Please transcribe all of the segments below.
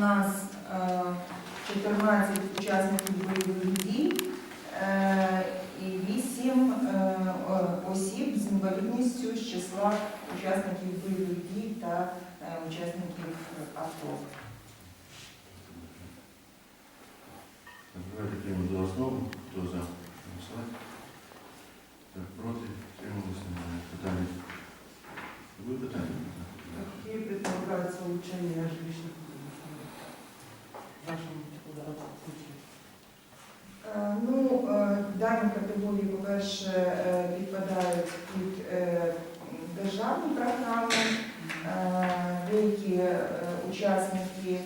нас е, 14 учасників бойових дій е, і 8 е, осіб з інвалідністю з числа учасників бойових дій та е, учасників АТО. Давайте приймемо за основу. Хто за? Голосувати. Так, проти? Трималися? Немає. Питання? Ви питання? Какие предполагаются улучшения жилищных условий в вашем типографском случае? Е, Ну, е, дані категорії, по-перше, е, підпадають під е, державні програми. Е, Деякі е, учасники,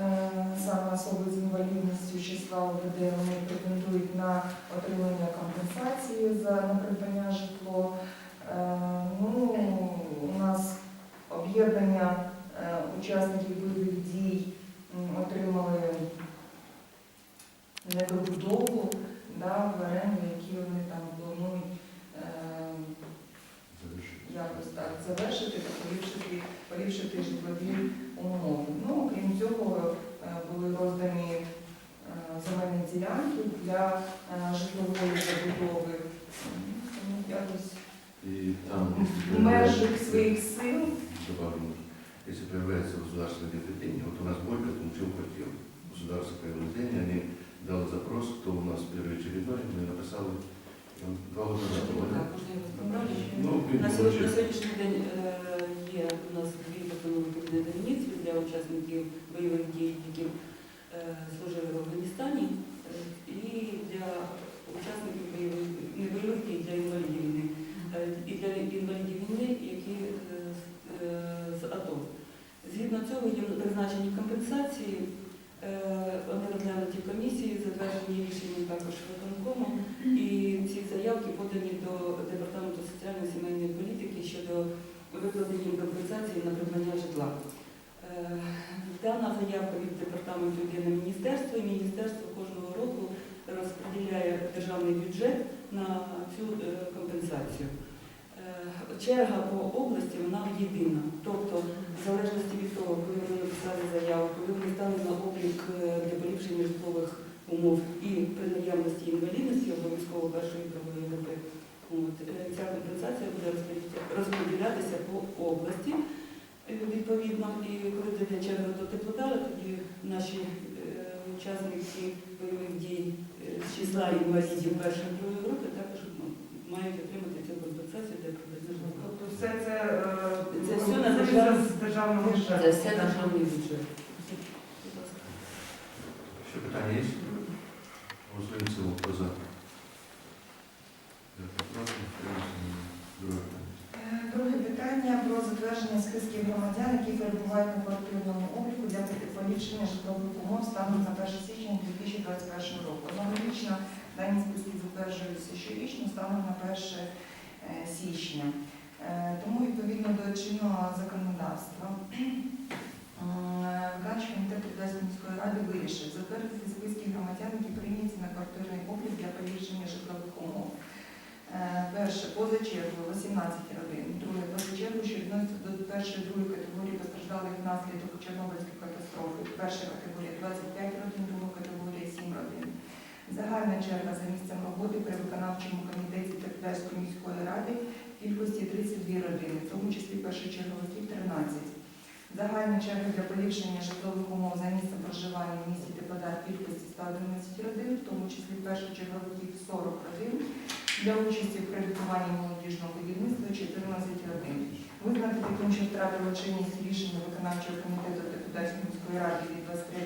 е, саме особи з з числа вони претендують на отримання компенсації за на придбання житло. Е, Ну, у нас об'єднання е, учасників бойових дій отримали недобудову да, в оренду, які вони там планують е, якось так завершити та поліпшити, поліпшити житлові умови. Ну, крім цього, були роздані земельні ділянки для е, житлової забудови. М, Тому якось І там, в межах своїх сил. добавим, если появляется государственное объявление, вот у нас Борька получил квартиру. Государство объявление, они дали запрос, кто у нас первый очередной, мы написали, и он два года назад Так, проводил. можна я вас поправлю? Ну, він На сьогодні- на получив. сьогоднішній день е, є у нас дві постанови Кабінету міністрів для учасників бойових дій, які е, служили для інвалідів війни, які е, з- е, АТО. Згідно цього їм призначені компенсації, е, вони розглянуті комісії, затверджені рішенням також виконкому. І ці заявки подані до Департаменту соціальної сімейної політики щодо викладення компенсації на придбання житла. Дана заявка від департаменту йде на міністерство, і міністерство кожного року розподіляє державний бюджет на цю компенсацію. Е, Черга по області вона єдина. Тобто, в залежності від того, коли вони написали заяву, коли вони стали на облік е, для поліпшення житлових умов і при наявності інвалідності обов'язково першої правої групи. Е, ця компенсація буде розподілятися по області. Відповідно, і коли дійде черга до теплодара, тоді наші учасники бойових дій з числа інвалідів першої другої групи також ну, мають отримати цю компенсацію. Тобто все це, е, Це все на держав- з державного бюджету. Це все державний бюджет. Ще питання є? Голосуємо в цілому. Хто за? Дякую. Проти? Трималися? Немає. Друге питання. Е, Друге питання про затвердження списків громадян, які перебувають на квартирному обліку для поліпшення житлових умов станом на 1 січня 2021 року. Аналогічно дані списки затверджуються щорічно станом на 1 е, січня. Е, Тому відповідно до чинного законодавства м, виконавчий комітет Одеської міської ради вирішив затвердити списки громадян, які прийняті на квартирний облік для поліпшення житлових умов. Е, Перше, поза чергою 18 родин. Друге, поза чергою, що відноситься до першої другої категорії постраждалих внаслідок Чорнобильської катастрофи. Перша категорія 25 родин, друга категорія 7 родин. Загальна черга за місцем роботи при виконавчому комітеті Теплярської міської ради кількості 32 родини, в тому числі першочерговиків 13. Загальна черга для поліпшення житлових умов за місцем проживання в місті Теплодар в кількості 111 родин, в тому числі першочерговиків 40 родин. Для участі в кредитуванні молодіжного будівництва 14 родин. Визнати таким, що втратило чинність рішення виконавчого комітету депутатської міської ради від 23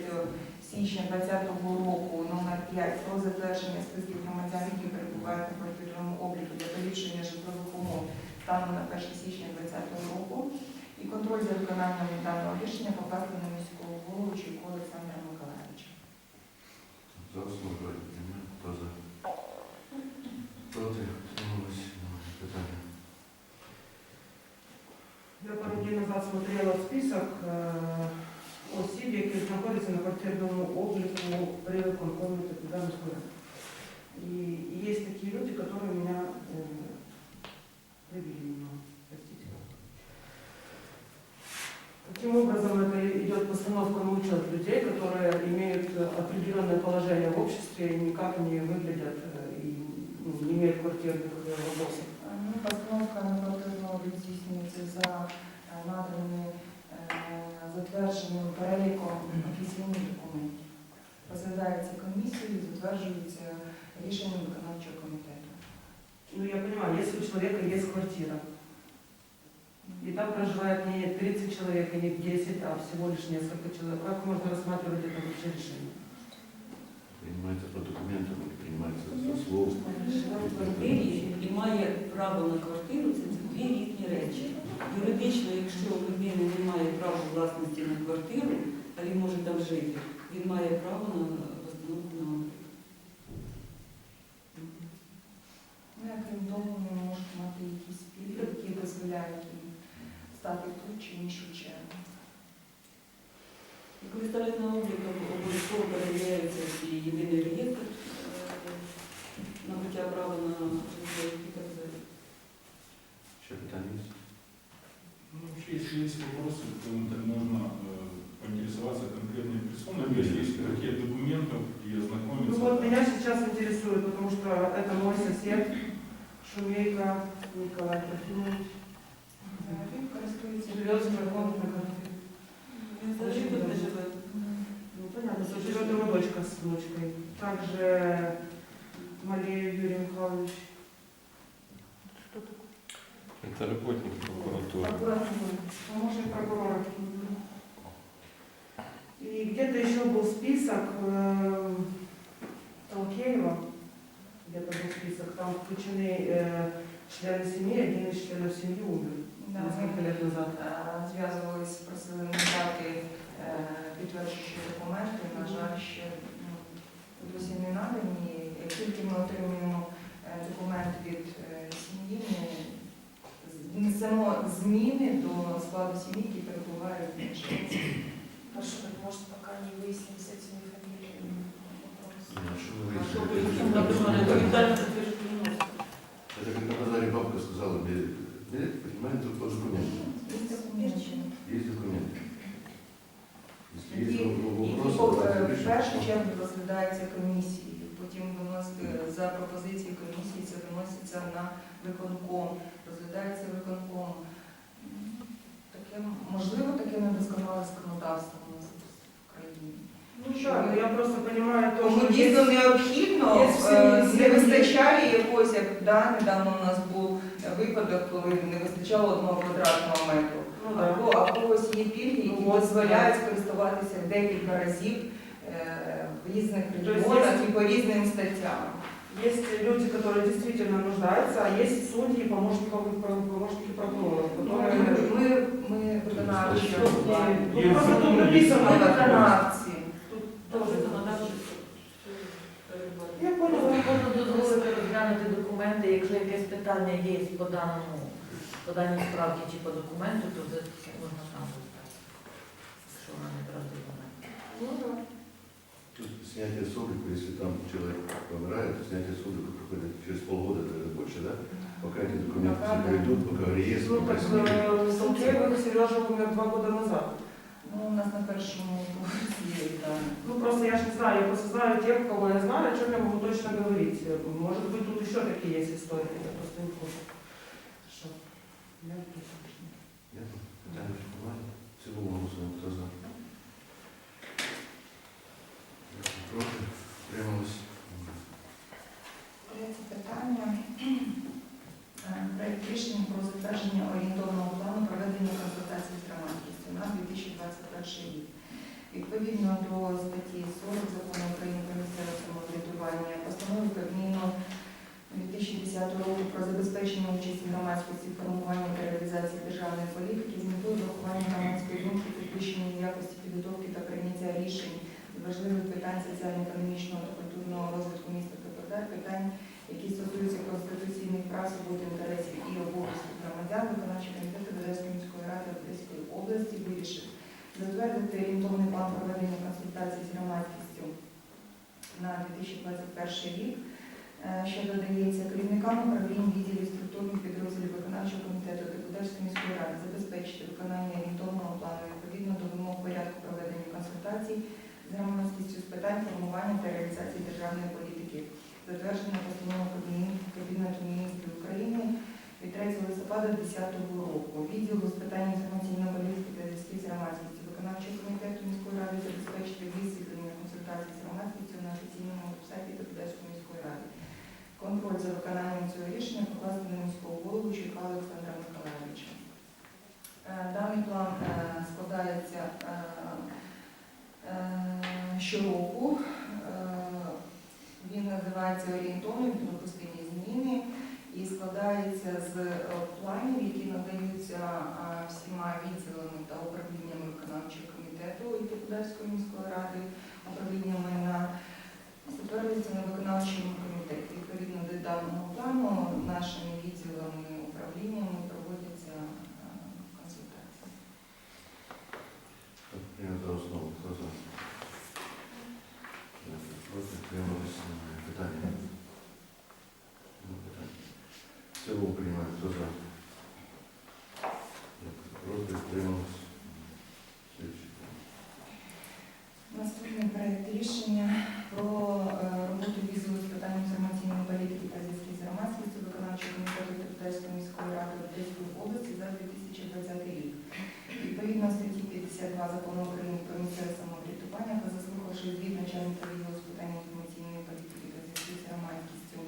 січня 2020 року номер 5 про затвердження списків громадян, які перебувають на квартирному обліку для поліпшення житлових умов станом на 1 січня 2020 року. І контроль за виконанням даного рішення покласти на міського голову Чуйко Олександра Миколаївича. За основу проти. Немає. Хто за? Проти? Немає. Питання. Я пару днів назад смотрела список е, осіб, які знаходяться на квартирному обліку при виконкомі Теплодарської ради. И есть такие люди, которые меня э, привели немного. Простите. Таким образом, это идет постановка на учет которые имеют э, определенное положение в обществе и никак не выглядят э, и ну, не имеют квартирных э, вопросов. Ну, Постановка на квартирну облік здійснюється за е, наданим е, затвердженим переліком офіційних документів. Розглядається комісією, затверджується рішенням виконавчого комітету. Ну, я понимаю, если у человека есть квартира, и там проживает не 30 человек, и не 10, а всего лишь несколько человек, как можно рассматривать это вообще решение? Приймається по документам, приймається за слово. Живе в квартирі і має право на квартиру, це дві різні речі. Юридично, якщо у людини немає права власності на квартиру, а він може там жити, він має право на Ну, а крім того, вони можуть мати якісь пільги, які дозволяють їм стати в ту чи іншу чергу. І коли ставлять на облік, обов'язково перевіряється і єдиний реєстр е, набуття права на житло і так далі. Ще питання є? Ну, вообще, если есть вопросы, то можно э, поинтересоваться конкретной персоной, если есть какие документов и Ну ознакомиться. вот меня сейчас интересует, потому что это мой сосед, Шумейко Николай Трофимович, Е, Він користується живет с на квартире. Він взагалі тут не живе. Ну, понятно, что живет его дочка с внучкой. Также Малеев Юрий Михайлович. Это работник прокуратуры. прокуратури. Помощник прокурора. И где-то еще был список э, там включены э, члены семьи, один из членов семьи умер Да, несколько ми лет назад. е, зв'язувались, просили надати е, підтверджуючі документи. На жаль, ще ну, досі не надані. Як тільки ми отримаємо е, документ від е, сім'ї, ми внесемо зміни до складу сім'ї, які перебувають в іншій. Хорошо, так может пока не выясним с этими фамилиями вопрос. Ну, а що ви А Это как на базаре бабка сказала, мне, нет, понимаете, по документам. Є документи. Есть документы. Если есть Які вопросы, які, давайте е, в решим. першу чергу розглядається комісією, потім виносити за пропозицією комісії, це виноситься на виконком, розглядається виконком. Я просто понимаю то, Тому дійсно необхідно, є всі е, не вистачає якогось, як да, недавно у нас був випадок, коли не вистачало одного квадратного метру. ну, да. Або, а в когось є пільги, які Ну, от, дозволяють скористуватися декілька разів е, в різних Тобто регіонах є- і по різним статтям. Есть люди, которые действительно нуждаются, а есть судьи, помощники, помощники прокуроров, Ну, которые... Ми, ми виконавчі Ну, ну, просто тут написано, Ми да, виконавці. Тут Тоже тоже законодавчо передбачено. Я поняла. Можна дозволити розглянути документи, якщо якесь питання є по даному, по даній справці чи по документу, то це можна там розглянути. Якщо вона не правда документ. Ну, да. Тут снятие с облика, если там человек помирает, то снятие с облика проходит через полгода, даже больше, да? Пока эти документы все Пока, да. пройдут, пока реестр, Ну, пока так снимут. э, Соловьевых Сережа умер два года назад. Ну, у нас на першому поверсі є. Ну, просто я ж не знаю, я просто знаю тех, кого я знаю, о чем я могу точно говорить. Может быть, тут еще такие есть истории, я просто не хочу. Що? Я тут. слышно. Нет? Питання формальне. В цілому голосуємо, хто за. Проти? Тримались? Третє питання. Е, Проект рішення про затвердження орієнтовного плану проведення консультацій з громадськістю на 2021 рік. Відповідно до статті 40 закону України про місцеве самоврядування, постанови Кабміну 2010 року про забезпечення участі громадськості в формуванні та реалізації державної політики з метою врахування громадської думки, підвищення якості підготовки та прийняття рішень з важливих питань соціально-економічного та культурного розвитку міста Каподар, питань, які стосуються конституційних прав, свобод, інтересів і обов'язків громадян, виконавчий комітет Одеської міської ради Одеської області вирішив затвердити орієнтовний план проведення консультацій з громадськістю на 2021 рік, е, що додається керівникам управлінь відділів структурних підрозділів виконавчого комітету депутатської міської ради забезпечити виконання орієнтовного плану відповідно до вимог порядку проведення консультацій з громадськістю з питань формування та реалізації державної політики, затвердження постанови Кабінету міністрів України від 3 листопада 2010 року. Відділу з питань інформаційної політики та зв'язків з громадськістю виконавчого комітету міської ради забезпечити висвітлення консультацій з громадськістю на офіційному вебсайті Депутатської міської ради. Контроль за виконанням цього рішення покласти на міського голову Чуйка Олександра Миколаївича. Е, Даний план е, складається е, е, щороку. Е, Він називається орієнтовний допустимі зміни і складається з е, планів, які надаються е, всіма відділами та управліннями виконавчого комітету міської ради, управліннями на затверджується на виконавчому комітеті. Відповідно до даного плану нашими відділами управліннями проводяться е, консультації. Прийнято основу. Хто за? Проти? Дякую. Проти підтримались. Слідчий. Наступний проект рішення про е, роботу відділу з питань інформаційної політики та зв'язків з громадськістю виконавчого комітету депутатської міської ради Одеської області за 2020 рік. Відповідно статті 52 закону України про місцеве самоврядування та заслухавши звіт начальника відділу з питань інформаційної політики та зв'язків з громадськістю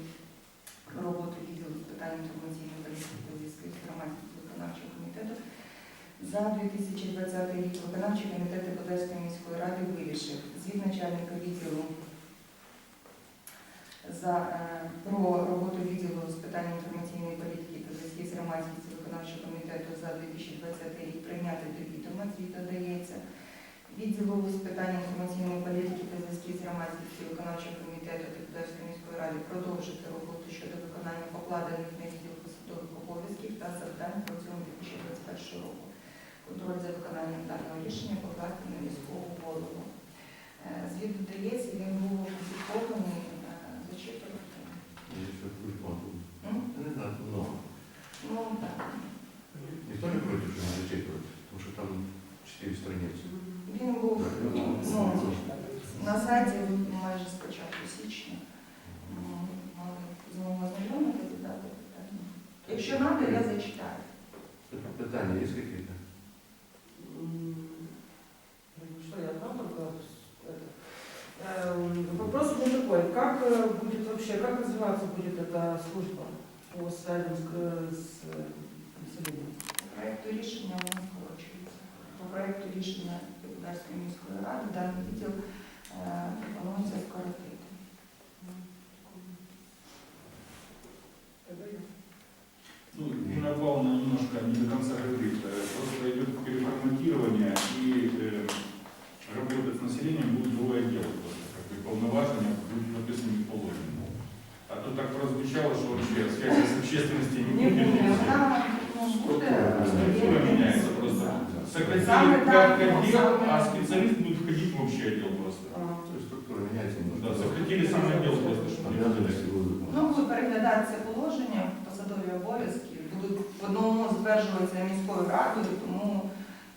про роботу відділу з питань інформаційної політики та зв'язків з громадськістю виконавчого комітету за 2020 рік виконавчий комітет Депутатської міської ради вирішив звіт начальника відділу за, е, про роботу відділу з питань інформаційної політики та зв'язків з громадськістю виконавчого комітету за 2020 рік прийняти до відома, звіт додається. Відділу з питань інформаційної політики та зв'язків з громадськістю виконавчого комітету Депутатської міської ради продовжити роботу щодо виконання покладених на відділ посадових обов'язків та завдань протягом 2021 року контроль за виконанням даного рішення покласти на міського голову. Е, Звіт додається, він був опублікований, е, зачитувати. Я не знаю, много. Ну, так. Ніхто не проти, що не зачитувати, тому що там чотири страниці. Він був ну, на сайті майже з початку січня. Ну, Мали знову ознайомити, задати питання. Якщо треба, я зачитаю. Питання є якісь? М, ну Что, я одна только это. Эм, Вопрос у меня такой, как э, будет вообще, как развиваться будет эта служба по связям с, г- с э, населением? По проекту рішення воно скорочується. По проекту рішення депутатської міської ради даний відділ е, пропонується скоротити. Ну, Нина Павловна немножко не до конца говорит. Э, Просто идет переформатирование и э, работать с населением будет другое дело. Просто как бы полноважения будут написаны в положении. А то так прозвучало, что вообще связи с общественностью не Не будет. буде, вона ну, буде. Структура меняется просто. Саме Сократили так, отдел, а специалист будет входить в общий отдел просто. А, То есть структура меняется Да, сократили сам отдел просто, чтобы не Обязанности будут. Ну, будуть переглядатися положення, посадові обов'язки, будуть в одному затверджуватися міською радою, тому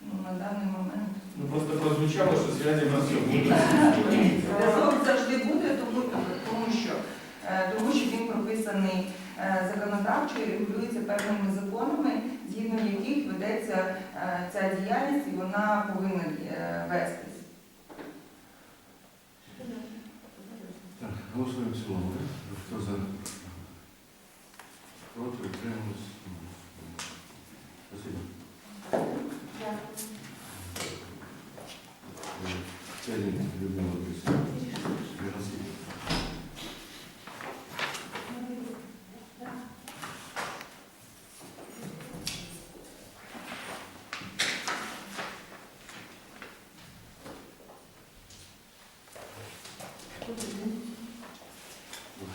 ну, на даний момент Ну просто прозвучало, что связи у нас все будут. зв'язок завжди буде, тому, тому що е, тому що він прописаний е, законодавчо і регулюється певними законами, згідно яких ведеться е, ця діяльність і вона повинна е, вестись. Так, голосуємо цілому. Хто за? Проти, утримались? Спасибо. Цілі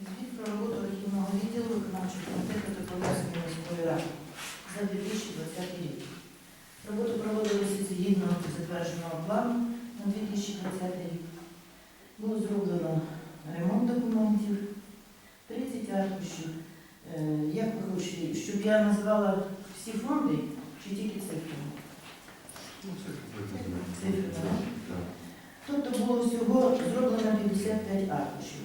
Звіт про роботу архівного відділу виконавчого комітету Депутатської міської ради за 2020 рік. Роботу проводилися згідно затвердженого плану на 2020 рік. Було зроблено ремонт документів, 30 аркушів. Е, Як ви хочете, щоб я назвала всі фонди чи тільки цифри? Ну, це конкретно. Цифри, Так, так? так. Тобто було всього зроблено 55 аркушів.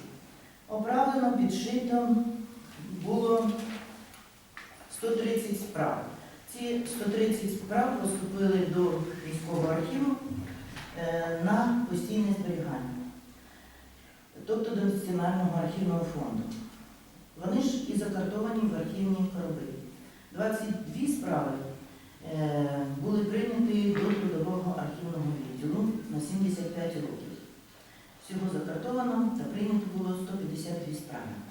Підшито було 130 справ. Ці 130 справ поступили до військового архіву е, на постійне зберігання, тобто до Національного архівного фонду. Вони ж і закартовані в архівні короби. 22 справи е, були прийняті до трудового архівного відділу на 75 років. Всього закартовано та прийнято було 152 справи.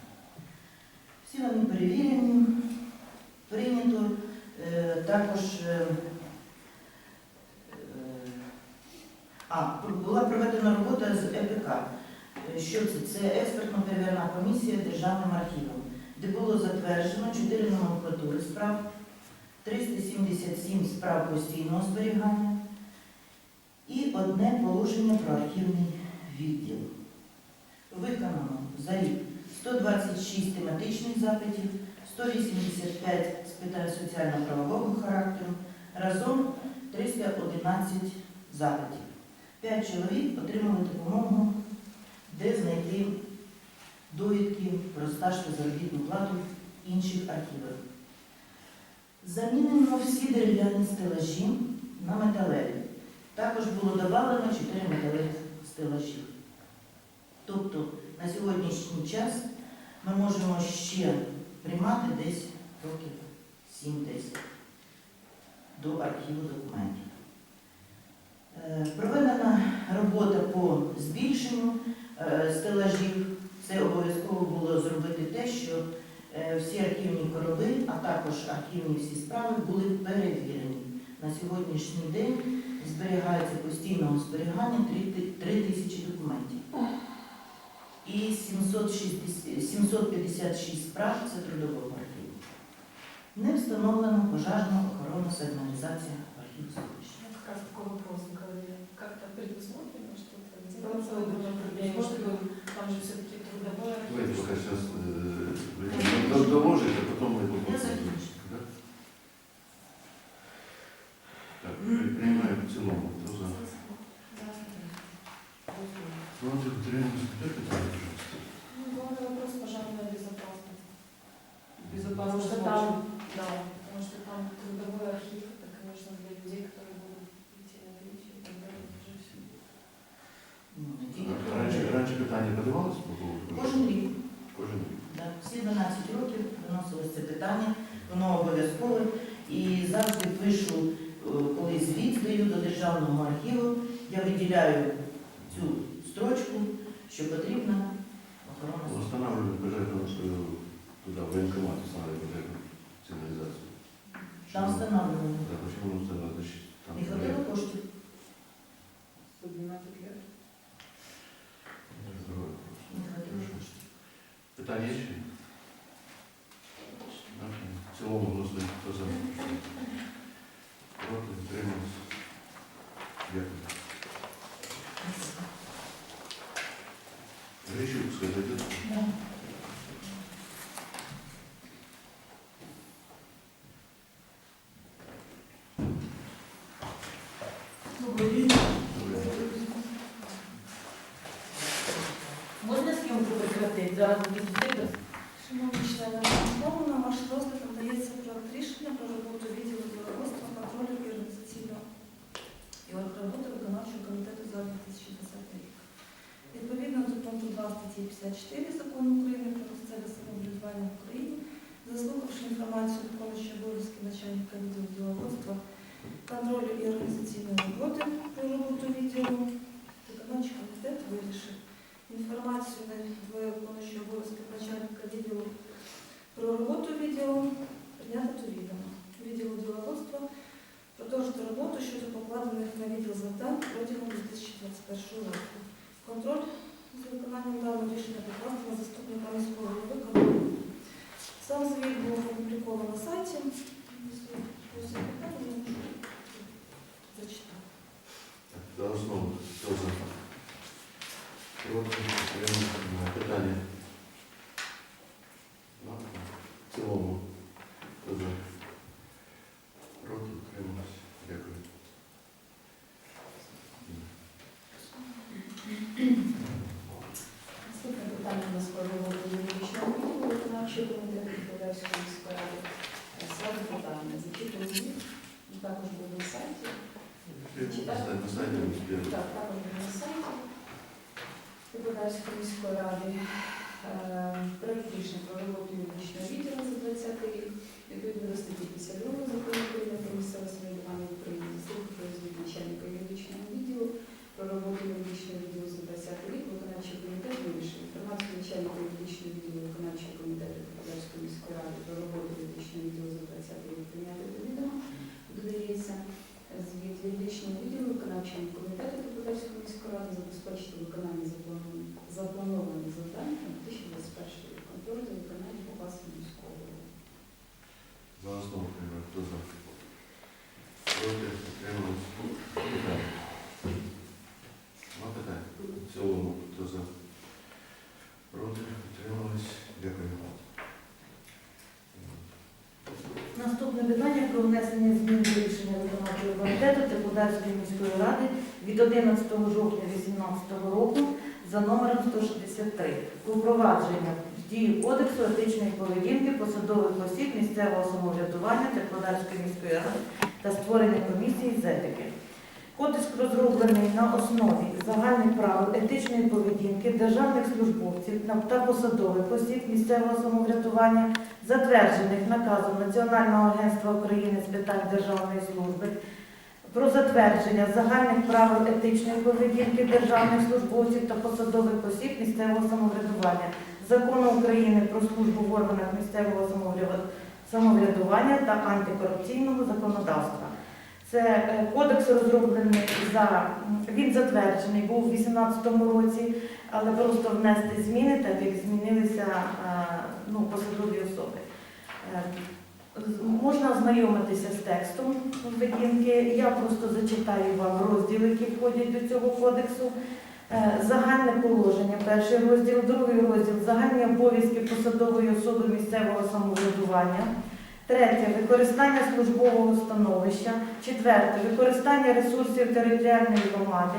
Всі перевірені, прийнято е, також. е, е, а, була проведена робота з ЕПК. Що це? Це експертно-перевірна комісія Державним архівом, де було затверджено 4 номенклатури справ, 377 справ постійного зберігання і одне положення про архівний відділ. Виконано за рік 126 тематичних запитів, 185 з питань соціально-правового характеру, разом 311 запитів. П'ять чоловік отримали допомогу, де знайти довідки про стаж та заробітну плату в інших архівах. Замінено всі дерев'яні стелажі на металеві. Також було додано 4 металевих стелажі. Тобто на сьогоднішній час ми можемо ще приймати десь років 7-10 до архіву документів. Е, Проведена робота по збільшенню е, стелажів. Це обов'язково було зробити те, що е, всі архівні короби, а також архівні всі справи були перевірені. На сьогоднішній день зберігається постійного зберігання 3 тисячі документів. І 760 756 справ це трудового архіву. Не встановлено пожежна охорона сигналізація архіву селища. Я как раз такой вопрос говорили. Как-то предусмотрено что-то? Там целый Делается дом проблема, чтобы там же все-таки трудовой Давайте архив. пока сейчас доложите, а потом мы Я попробуем. закінчу. Да? Так, при- принимаем в целом. Кто за? Да. Ну, вот это воно обов'язкове. І завжди пишу, е, коли звіт здаю до Державного архіву, я виділяю цю строчку, що потрібна охорона. Восстанавливают пожарную свою воєнкомат в военкомат устанавливают пожарную. Там встановлюємо. Не хватило коштів. 112 лет. Другой вопрос. Не хватило коштів. Питання є ще? Да, В цілому голосуємо. Хто за? Проти, утримались. Дякую. Грищук, скажіть. Да. Добрый день. Можна зйомку прекратити? Зараз буде діти. Шановні члени виконкому, на ваш розгляд надається проект рішення про роботу відділу діловодства, контролю і організаційного і роботи виконавчого комітету за 2020 рік. Відповідно до пункту 2 статті 54 закону України про місцеве самоврядування в Україні, заслухавши інформацію виконуючого обов'язки начальника відділу діловодства, контролю і організаційної роботи про роботу відділу, виконавчий комітет вирішив інформацію на виконуючого обов'язки начальника відділу про роботу відділу прийняти до відома. Відділу діловодства продовжити роботу щодо покладених на відділ завдань протягом 2021 року. Контроль з виконанням даного рішення покласти на заступника міського голови контролю. Сам звіт був опублікований на сайті. Якщо є питання, я можу зачитати. За основу. Хто за? Проти, утримались. Питання. В цілому. Хто за? також буде на сайті. На сайті. Так, також на сайті Депутатської міської ради. Е, Проект рішення про роботу відділу за 20 рік. Відповідно до статті 52 закону України про місцеве самоврядування в Україні, слухати про звіт начальника юридичного відділу про роботу юридичного відділу за 20 рік виконавчий комітет вирішив інформацію начальника юридичного відділу виконавчого комітету Депутатської міської ради про роботу юридичного відділу за 20 рік прийняти до відома. Додається звіт юридичного відділу виконавчого комітету Депутатської міської ради забезпечити виконання запланованих запланованих завдань на 2021 рік. Контроль за виконанням власного міського голови. За основу приймемо. Хто за? Проти? Утримались? Питання. Нема питань? В цілому, хто за? Проти? Утримались? Дякую. Наступне питання про внесення змін до рішення виконавчого комітету Депутатської міської ради від 11 жовтня 2018 року за номером 163 про впровадження в дію Кодексу етичної поведінки посадових осіб місцевого самоврядування Депутатської міської ради та створення комісії з етики. Кодекс розроблений на основі загальних правил етичної поведінки державних службовців та посадових осіб місцевого самоврядування затверджених наказом Національного агентства України з питань державної служби про затвердження загальних правил етичної поведінки державних службовців та посадових осіб місцевого самоврядування, закону України про службу в органах місцевого самоврядування та антикорупційного законодавства. Це е, кодекс розроблений за він затверджений був у 2018 році, але просто внести зміни, так як змінилися е, ну, посадові особи. Е, Можна ознайомитися з текстом поведінки. Я просто зачитаю вам розділи, які входять до цього кодексу. Загальне положення, перший розділ, другий розділ загальні обов'язки посадової особи місцевого самоврядування. Третє використання службового становища. Четверте використання ресурсів територіальної громади.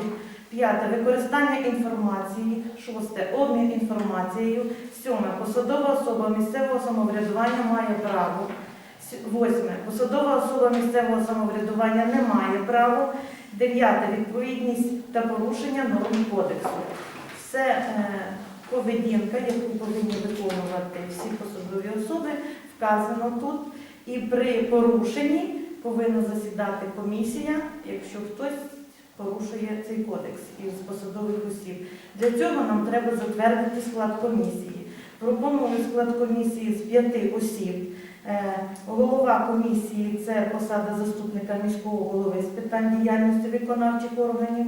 П'яте використання інформації. Шосте обмін інформацією. Сьоме посадова особа місцевого самоврядування має право. Восьме посадова особа місцевого самоврядування не має права. Дев'яте відповідність та порушення норм кодексу. Це е, поведінка, яку повинні виконувати всі посадові особи, вказано тут. І при порушенні повинна засідати комісія, якщо хтось порушує цей кодекс із посадових осіб. Для цього нам треба затвердити склад комісії. Пропоную склад комісії з п'яти осіб. Е, Голова комісії це посада заступника міського голови з питань діяльності виконавчих органів,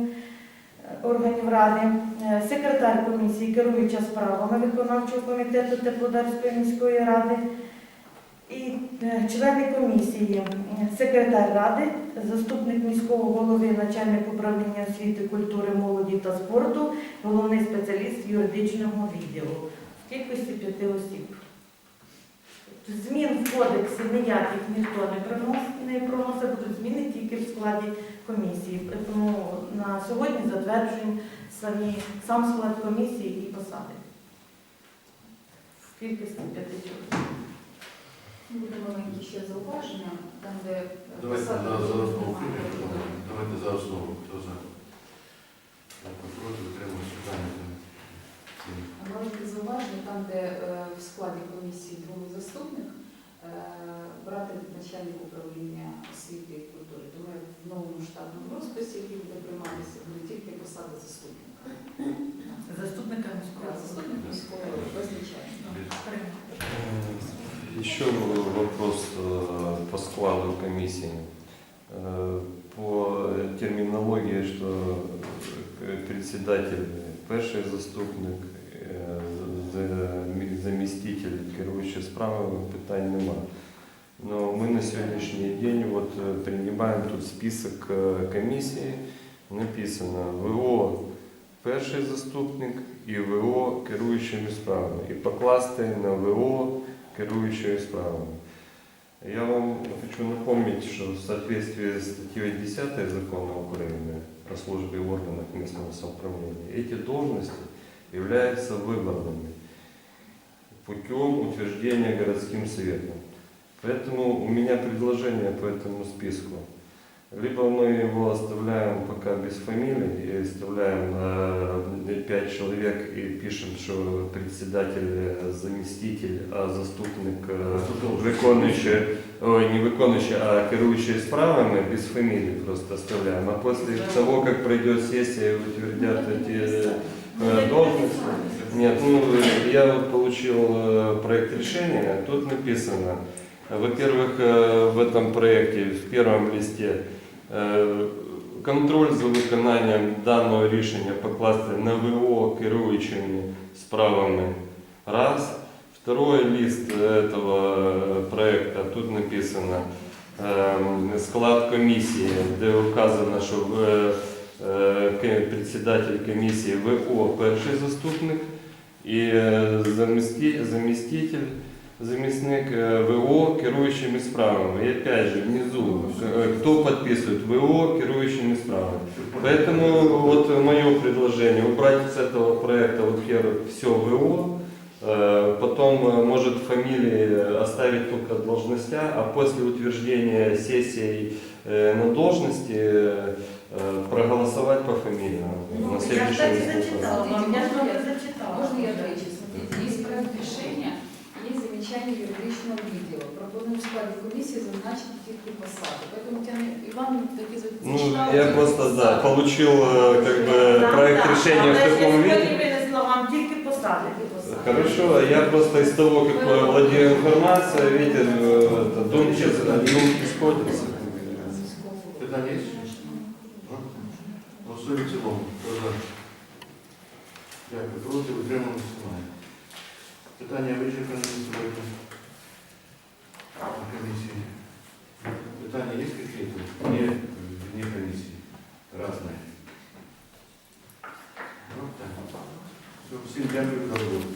е, органів ради, Е, секретар комісії, керуюча справами виконавчого комітету Теплодарської міської ради. І е, члени комісії, е, секретар ради, заступник міського голови, начальник управління освіти, культури, молоді та спорту, головний спеціаліст юридичного відділу в кількості п'яти осіб. Змін в кодексі ніяких ніхто не проносить, будуть зміни тільки в складі комісії. Тому на сьогодні затверджуємо самі, сам склад комісії і посади. В кількості п'яти чоловік. Буде маленькі ще зауваження, там де Давайте за, посади основу Давайте за основу. Хто за? Проти? Утримались? Питання. Маленьке зауваження, там, де е, в складі комісії другий заступник, е, брати начальник управління освіти і культури. Тому в новому штатному розписі, який буде прийматися, буде тільки посада заступника. Заступника міського Так, Заступник міського визначає. Еще вопрос э, по складу комиссии. Э, По терминологии, что э, председатель, перший заступник, е, за- заміститель, керуючий справами, питань нема. Но мы на сегодняшний день вот э, принимаем тут список э, комиссии, написано ВО перший заступник і ВО керуючими справами. І покласти на ВО керующими справами. Я вам хочу напомнить, что в соответствии с статьей 10 Закона Украины о службе в органах местного самоуправления эти должности являются выборными путем утверждения городским советом. Поэтому у меня предложение по этому списку. Либо мы его оставляем пока без фамилии и оставляем э, пять человек и пишем, что председатель, э, заместитель, а заступник э, виконуючий, ой, не виконуючий, а керуючий справами без фамилии просто оставляем. А после того, как пройдет сессия и утвердят эти э, должности, нет, ну я вот получил э, проект решения, тут написано, во-первых, э, в этом проекте, в первом листе, е, контроль за виконанням даного рішення покласти на ВО керуючими справами. Раз. Второй лист этого э, проекта, тут написано э, склад комиссии, где указано, що э, э, ке- председатель комісії ВО перший заступник і е, замісті- заміститель, замісник е, ВО керуючими справами. І опять же внизу, э, кто подписывает ВО керующими справами. Поэтому вот мое предложение убрать с этого проекта вот первое все ВО, э, потом э, может фамилии оставить только должностя, а после утверждения сессии э, на должности э, э, проголосовать по фамилиям Ну, на я следующем так и заседании. зачитала вам, я ж вам і зачитала. Можно я отвечу? Смотрите, есть проект решения, есть замечание юридичного відділу. Пропоную в складі комісії зазначити тільки посади. Поэтому Тетяна Іван таки Ну, я просто, да, получил э, как бы проект решения в таком Але виде. сьогодні винесла вам тільки посади. Хорошо, я просто из того, как э, владею информацией, видите, э, это, думки, думки сходятся. Питання є? Голосуємо в цілому. Хто за? Дякую. Проти утрималися немає. Питання вичерпані сьогодні на комісії. Питання є какие-то? Ні, вне комісії. Разные. Ну, так. Все, Всім дякую за роботу.